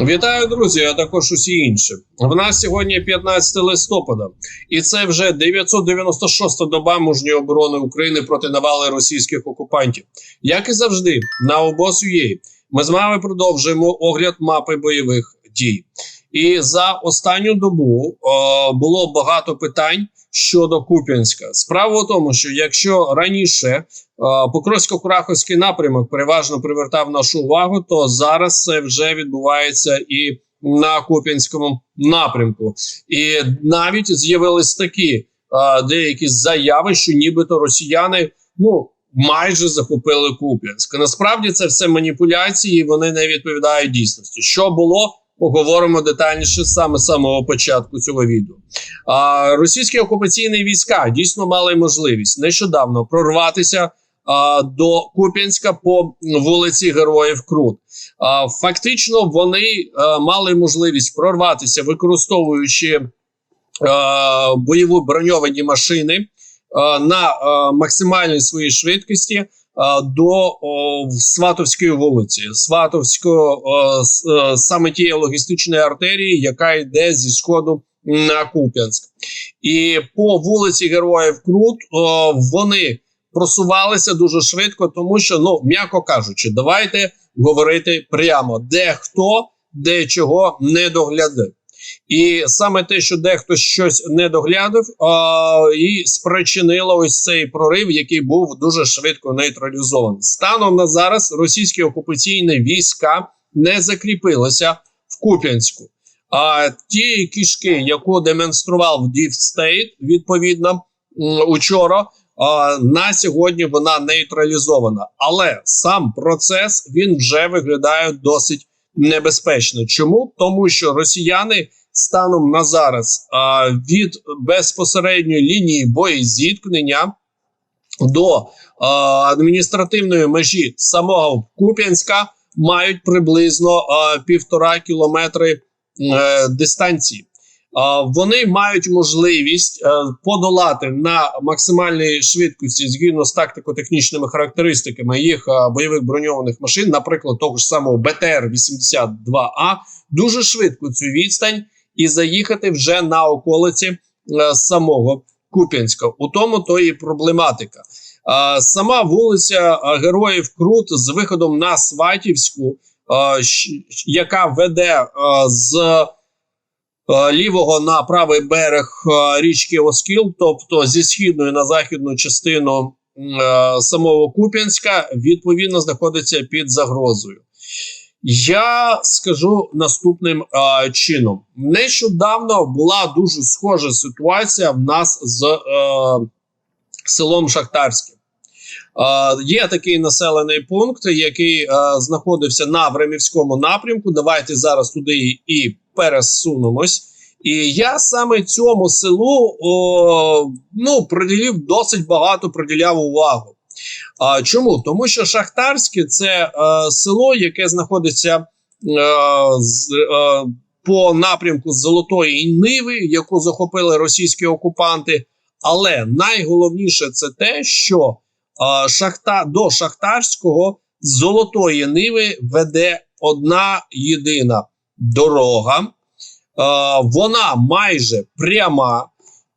Вітаю, друзі, а також усі інші. В нас сьогодні 15 листопада, і це вже 996-та доба мужньої оборони України проти навали російських окупантів. Як і завжди, на обоз.ua ми з вами продовжуємо огляд мапи бойових дій. І за останню добу о, було багато питань щодо Куп'янська. Справа в тому, що якщо раніше Покровсько-Кураховський напрямок переважно привертав нашу увагу, то зараз це вже відбувається і на Куп'янському напрямку. І навіть з'явились такі а, деякі заяви, що нібито росіяни ну майже захопили Куп'янськ. Насправді це все маніпуляції, вони не відповідають дійсності. Що було? Поговоримо детальніше саме з самого початку цього відео. А, Російські окупаційні війська дійсно мали можливість нещодавно прорватися а, до Куп'янська по вулиці Героїв Крут. А, Фактично, вони а, мали можливість прорватися, використовуючи а, бойову броньовані машини а, на а, максимальній своїй швидкості. До о, Сватовської вулиці, Сватовського о, саме тієї логістичної артерії, яка йде зі сходу на Куп'янськ, і по вулиці Героїв Крут вони просувалися дуже швидко, тому що, ну м'яко кажучи, давайте говорити прямо, де хто де чого не доглядав. І саме те, що дехто щось не доглядав, і спричинило ось цей прорив, який був дуже швидко нейтралізований. Станом на зараз російські окупаційні війська не закріпилися в Куп'янську. А ті кішки, яку демонстрував State, відповідно учора, на сьогодні вона нейтралізована. Але сам процес він вже виглядає досить небезпечно. Чому? Тому що росіяни станом на зараз від безпосередньої лінії боєзіткнення до а, адміністративної межі самого Куп'янська мають приблизно півтора кілометри а, дистанції. А, вони мають можливість подолати на максимальній швидкості згідно з тактико-технічними характеристиками їх бойових броньованих машин, наприклад, того ж самого БТР-82А, дуже швидко цю відстань і заїхати вже на околиці е, самого Куп'янська. У тому то і проблематика. Е, сама вулиця е, Героїв Крут з виходом на Сватівську, е, яка веде е, з е, лівого на правий берег е, річки Оскіл, тобто зі східної на західну частину е, самого Куп'янська, відповідно знаходиться під загрозою. Я скажу наступним а, чином: нещодавно була дуже схожа ситуація в нас з е, селом Шахтарським. Е, є такий населений пункт, який е, знаходився на Времівському напрямку. Давайте зараз туди і пересунемось. І я саме цьому селу о, ну, приділив досить багато приділяв увагу. А, Чому? Тому що Шахтарське це е, село, яке знаходиться е, з, е, по напрямку Золотої Ниви, яку захопили російські окупанти. Але найголовніше це те, що е, шахта до Шахтарського з Золотої Ниви веде одна єдина дорога. Е, вона майже пряма.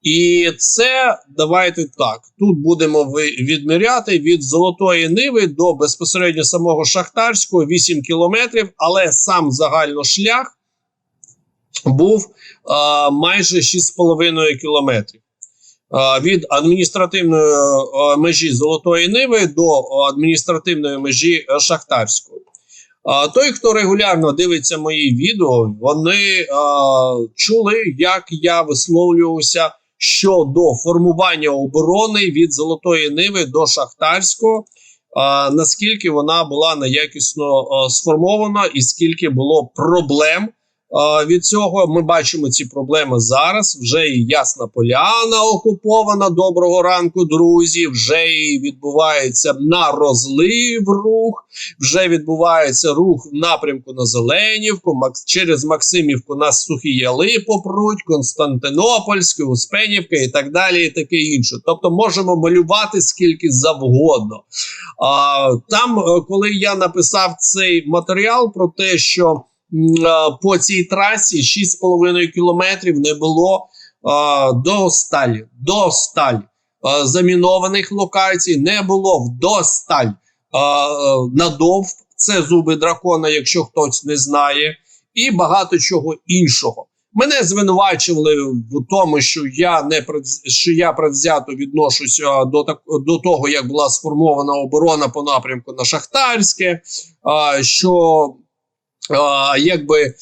І це давайте так. Тут будемо відміряти від Золотої Ниви до безпосередньо самого Шахтарського 8 кілометрів, але сам загальношлях був а, майже 6,5 кілометрів. А, від адміністративної а, межі Золотої Ниви до адміністративної межі Шахтарської. Той, хто регулярно дивиться мої відео, вони а, чули, як я висловлювався щодо формування оборони від Золотої Ниви до Шахтарського. А, наскільки вона була неякісно а, сформована, і скільки було проблем від цього, ми бачимо ці проблеми зараз. Вже і Ясна Поляна окупована. Доброго ранку, друзі. Вже і відбувається на розлив рух, вже відбувається рух в напрямку на Зеленівку, через Максимівку на Сухі Яли попруть, Константинопольське, Успенівка і так далі, і таке інше. Тобто можемо малювати скільки завгодно. А, Там, коли я написав цей матеріал про те, що по цій трасі 6,5 кілометрів не було а, до сталі. До сталі. Замінованих локацій не було вдосталь. А, надовг це зуби дракона, якщо хтось не знає, і багато чого іншого. Мене звинувачували в тому, що я не що я предвзято відношуся до так до того, як була сформована оборона по напрямку на Шахтарське, що якби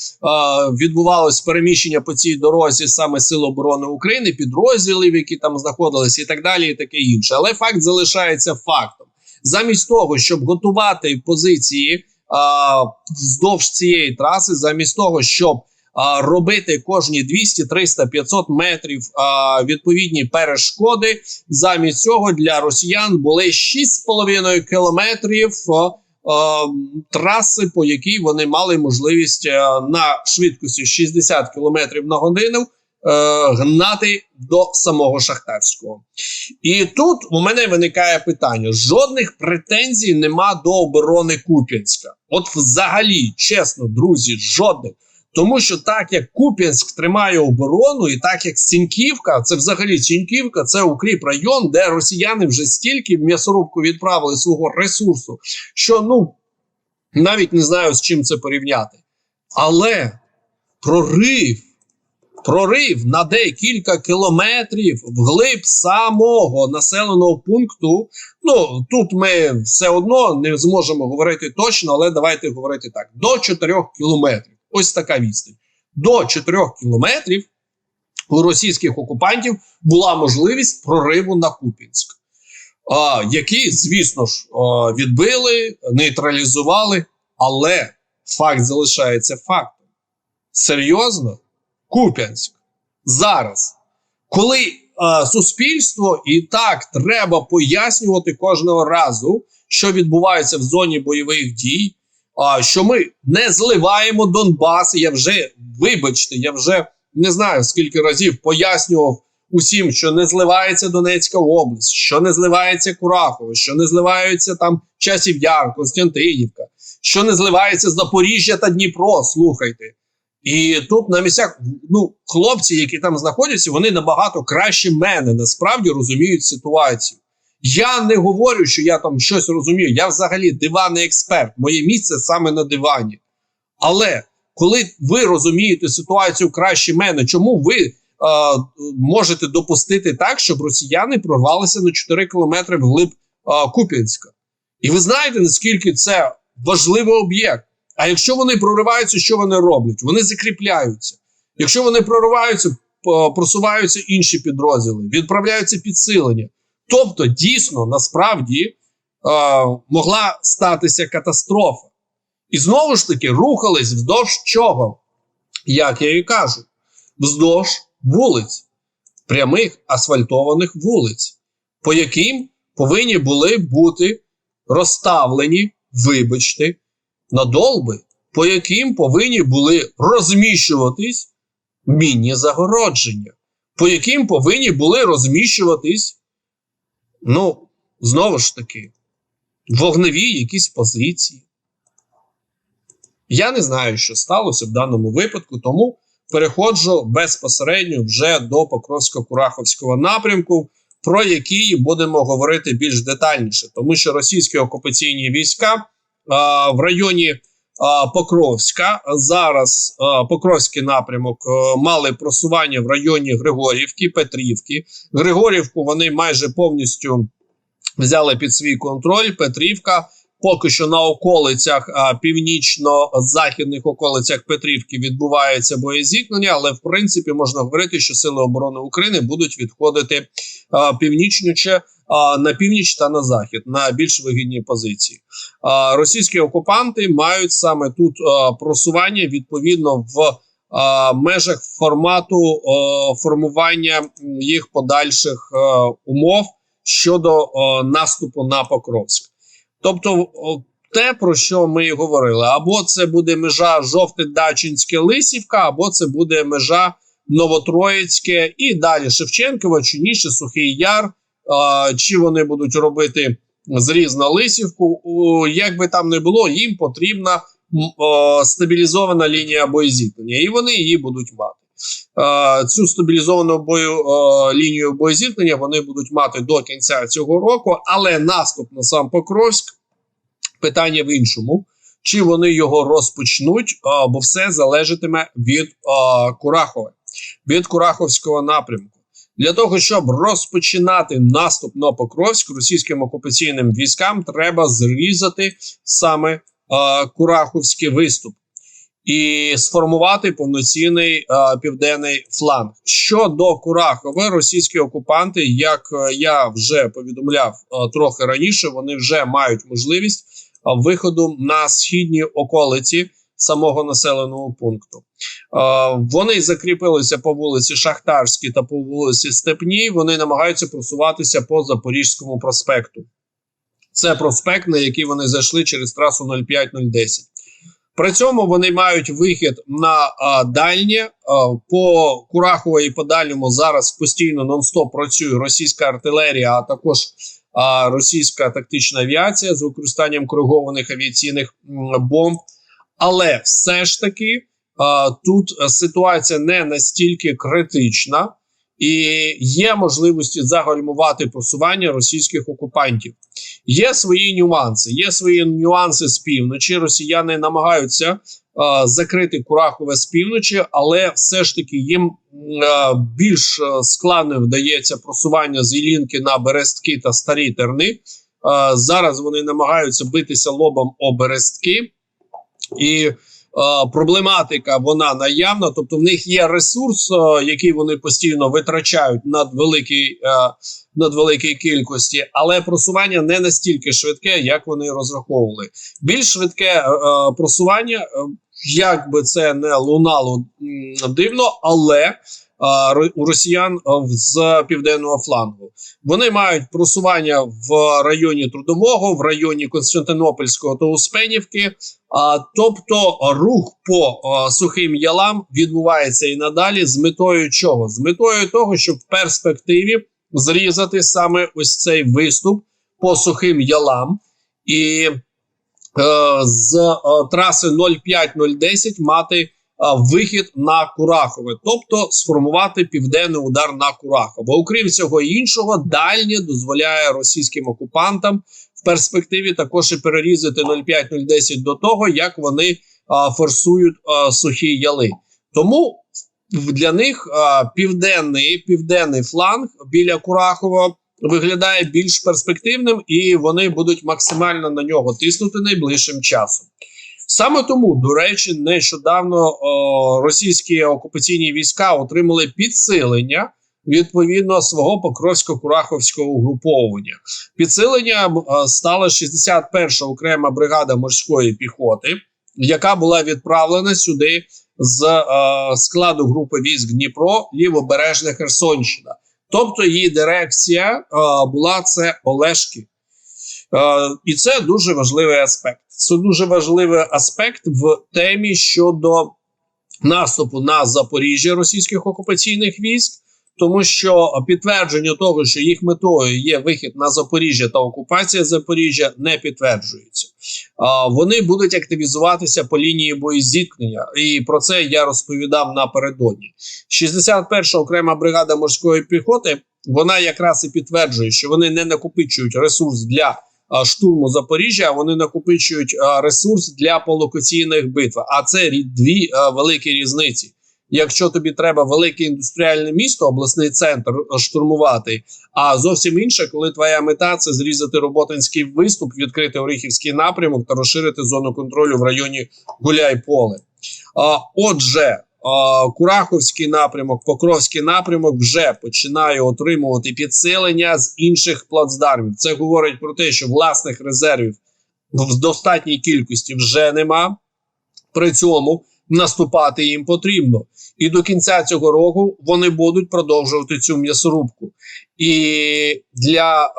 відбувалось переміщення по цій дорозі саме Сил оборони України, підрозділів, які там знаходилися, і так далі, і таке інше. Але факт залишається фактом. Замість того, щоб готувати позиції а, вздовж цієї траси, замість того, щоб а, робити кожні 200, 300, 500 метрів а, відповідні перешкоди. Замість цього для росіян були 6,5 кілометрів а, траси, по якій вони мали можливість а, на швидкості 60 кілометрів на годину е, гнати до самого Шахтарського. І тут у мене виникає питання: жодних претензій нема до оборони Куп'янська. От, взагалі, чесно, друзі, жодних. Тому що так як Куп'янськ тримає оборону, і так як Сіньківка, це взагалі Сіньківка, це укріп район, де росіяни вже стільки в м'ясорубку відправили свого ресурсу, що ну навіть не знаю з чим це порівняти. Але прорив, прорив на декілька кілометрів вглиб самого населеного пункту. Ну тут ми все одно не зможемо говорити точно, але давайте говорити так: до 4 кілометрів. Ось така відстань. До 4 кілометрів у російських окупантів була можливість прориву на Купінськ, а, які, звісно ж, відбили, нейтралізували, але факт залишається фактом. Серйозно, Куп'янськ зараз, коли а, суспільство і так треба пояснювати кожного разу, що відбувається в зоні бойових дій що ми не зливаємо Донбас. Я вже, вибачте, я вже не знаю скільки разів пояснював усім, що не зливається Донецька область, що не зливається Курахово, що не зливаються там Часів Яр, Константинівка, що не зливається Запоріжжя та Дніпро. Слухайте. І тут на місцях ну, хлопці, які там знаходяться, вони набагато краще мене насправді розуміють ситуацію. Я не говорю, що я там щось розумію. Я взагалі диванний експерт. Моє місце саме на дивані. Але коли ви розумієте ситуацію краще мене, чому ви е, можете допустити так, щоб росіяни прорвалися на 4 кілометри вглиб е, Куп'янська? І ви знаєте, наскільки це важливий об'єкт. А якщо вони прориваються, що вони роблять? Вони закріпляються. Якщо вони прориваються, просуваються інші підрозділи, відправляються підсилення. Тобто, дійсно, насправді е, могла статися катастрофа. І знову ж таки рухались вздовж чого? Як я і кажу, вздовж вулиць, прямих асфальтованих вулиць, по яким повинні були бути розставлені, вибачте, надолби, по яким повинні були розміщуватись мінні загородження, по яким повинні були розміщуватись, ну, знову ж таки, вогневі якісь позиції. Я не знаю, що сталося в даному випадку, тому переходжу безпосередньо вже до Покровсько-Кураховського напрямку, про який будемо говорити більш детальніше, тому що російські окупаційні війська а, в районі Покровська зараз Покровський напрямок мали просування в районі Григорівки, Петрівки. Григорівку вони майже повністю взяли під свій контроль. Петрівка поки що на околицях північно-західних околицях Петрівки відбувається боєзіткнення, але в принципі можна говорити, що сили оборони України будуть відходити а, на північ та на захід на більш вигідні позиції. Російські окупанти мають саме тут просування відповідно в межах формату формування їх подальших умов щодо наступу на Покровськ. Тобто, те, про що ми і говорили, або це буде межа жовте Дачинське Лисівка, або це буде межа Новотроїцьке і далі Шевченково, Чиніше, Сухий Яр. Чи вони будуть робити зріз на Лисівку? Як би там не було, їм потрібна стабілізована лінія боєзіткнення, і вони її будуть мати. Цю стабілізовану бою лінію боєзіткнення вони будуть мати до кінця цього року, але наступ на сам Покровськ питання в іншому. Чи вони його розпочнуть, бо все залежатиме від Курахова, від Кураховського напрямку. Для того щоб розпочинати наступ на Покровськ російським окупаційним військам, треба зрізати саме е, Кураховський виступ і сформувати повноцінний е, південний фланг. Щодо Курахова, російські окупанти, як е, я вже повідомляв е, трохи раніше, вони вже мають можливість е, виходу на східні околиці самого населеного пункту. Вони закріпилися по вулиці Шахтарській та по вулиці Степній. Вони намагаються просуватися по Запорізькому проспекту. Це проспект, на який вони зайшли через трасу 05010. При цьому вони мають вихід на а, дальнє а, по Курахово і по дальньому зараз постійно нон-стоп працює російська артилерія, а також а, російська тактична авіація з використанням коригованих авіаційних бомб. Але все ж таки а, тут ситуація не настільки критична, і є можливості загальмувати просування російських окупантів. Є свої нюанси. Є свої нюанси з півночі. Росіяни намагаються е, закрити Курахове з півночі, але все ж таки їм е, більш складно вдається просування з Ілінки на Берестки та Старі Терни. Е, зараз вони намагаються битися лобом о Берестки. І Е, проблематика вона наявна, тобто в них є ресурс, е, який вони постійно витрачають над великій е, над великій кількості, але просування не настільки швидке, як вони розраховували. Більш швидке просування, як би це не лунало дивно, але у росіян з південного флангу. Вони мають просування в районі трудового, в районі Константинопольського та Успенівки. Тобто рух по сухим ялам відбувається і надалі з метою чого? З метою того, щоб в перспективі зрізати саме ось цей виступ по сухим ялам і е, з е, траси 05010 мати вихід на Курахове, тобто сформувати південний удар на Курахове. Окрім цього іншого, дальнє дозволяє російським окупантам в перспективі також і перерізати 0,5-0,10 до того, як вони а, форсують а, сухі яли. Тому для них а, південний південний фланг біля Курахова виглядає більш перспективним, і вони будуть максимально на нього тиснути найближчим часом. Саме тому, до речі, нещодавно о, російські окупаційні війська отримали підсилення відповідно свого покровсько-кураховського угруповання. Підсилення о, стала 61-ша окрема бригада морської піхоти, яка була відправлена сюди з о, складу групи військ Дніпро, лівобережна Херсонщина. Тобто її дирекція о, була це Олешки. Е, і це дуже важливий аспект. Це дуже важливий аспект в темі щодо наступу на Запоріжжя російських окупаційних військ, тому що підтвердження того, що їх метою є вихід на Запоріжжя та окупація Запоріжжя, не підтверджується. Вони будуть активізуватися по лінії боєзіткнення, і про це я розповідав напередодні. 61 окрема бригада морської піхоти. Вона якраз і підтверджує, що вони не накопичують ресурс для штурму Запоріжжя, вони накопичують ресурс для полокаційних битв. А це дві великі різниці. Якщо тобі треба велике індустріальне місто, обласний центр штурмувати, а зовсім інше, коли твоя мета це зрізати роботинський виступ, відкрити Оріхівський напрямок та розширити зону контролю в районі Гуляй-Поле. Отже, Кураховський напрямок, Покровський напрямок вже починає отримувати підсилення з інших плацдармів. Це говорить про те, що власних резервів в достатній кількості вже нема. При цьому наступати їм потрібно. І до кінця цього року вони будуть продовжувати цю м'ясорубку. І для е,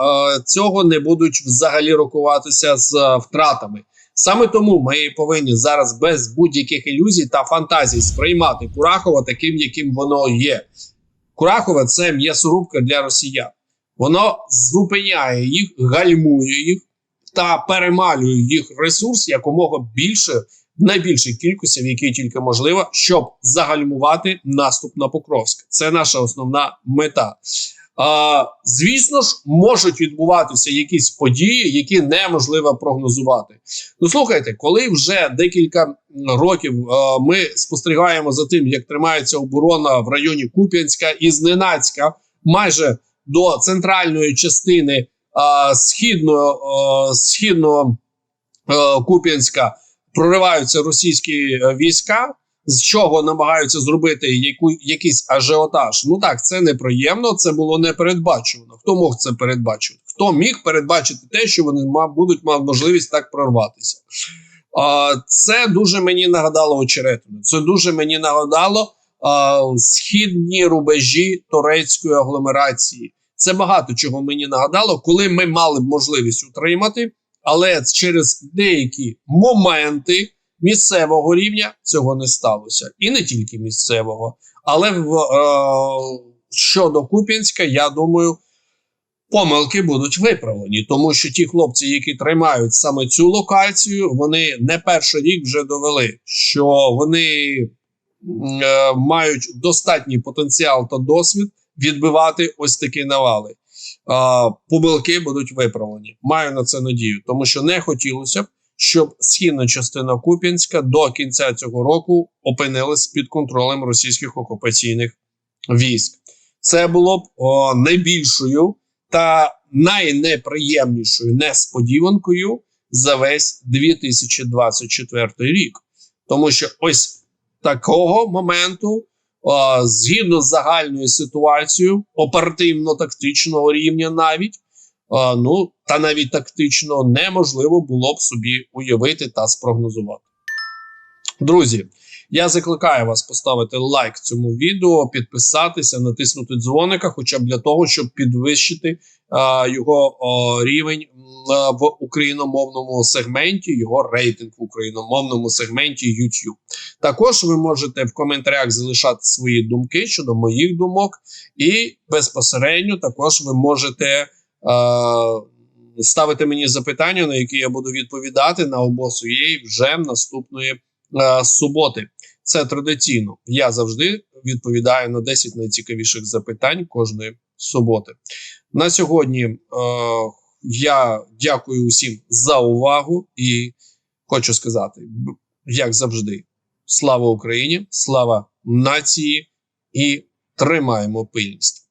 цього не будуть взагалі рахуватися з е, втратами. Саме тому ми повинні зараз без будь-яких ілюзій та фантазій сприймати Курахова таким, яким воно є. Курахове це м'ясорубка для росіян. Воно зупиняє їх, гальмує їх та перемалює їх ресурс якомога більше в найбільшій кількості, в якій тільки можливо, щоб загальмувати наступ на Покровськ. Це наша основна мета. Звісно ж, можуть відбуватися якісь події, які неможливо прогнозувати. Ну слухайте, коли вже декілька років ми спостерігаємо за тим, як тримається оборона в районі Куп'янська і зненацька, майже до центральної частини східного, східного Куп'янська прориваються російські е, війська з чого намагаються зробити яку, якийсь ажіотаж. Ну так, це неприємно, це було не передбачувано. Хто мог це передбачити? Хто міг передбачити те, що вони мав, будуть мати можливість так прорватися? А, Це дуже мені нагадало очеретину. Це дуже мені нагадало а, східні рубежі турецької агломерації. Це багато чого мені нагадало, коли ми мали б можливість утримати, але через деякі моменти місцевого рівня цього не сталося, і не тільки місцевого, але в е, щодо Куп'янська, я думаю, помилки будуть виправлені, тому що ті хлопці, які тримають саме цю локацію, вони не перший рік вже довели, що вони е, мають достатній потенціал та досвід відбивати ось такі навали. Е, помилки будуть виправлені. Маю на це надію, тому що не хотілося б щоб східна частина Куп'янська до кінця цього року опинилась під контролем російських окупаційних військ. Це було б о, найбільшою та найнеприємнішою несподіванкою за весь 2024 рік, тому що ось такого моменту. Згідно з загальною ситуацією оперативно-тактичного рівня, навіть ну та навіть тактично неможливо було б собі уявити та спрогнозувати. Друзі, я закликаю вас поставити лайк цьому відео, підписатися, натиснути дзвоника, хоча б для того, щоб підвищити а, його а, рівень а, в україномовному сегменті, його рейтинг в україномовному сегменті YouTube. Також ви можете в коментарях залишати свої думки щодо моїх думок, і безпосередньо також ви можете ставити мені запитання, на які я буду відповідати на обосуєї вже наступної е, суботи. Це традиційно. Я завжди відповідаю на 10 найцікавіших запитань кожної суботи. На сьогодні е, я дякую усім за увагу і хочу сказати, як завжди, слава Україні, слава нації і тримаємо пильність.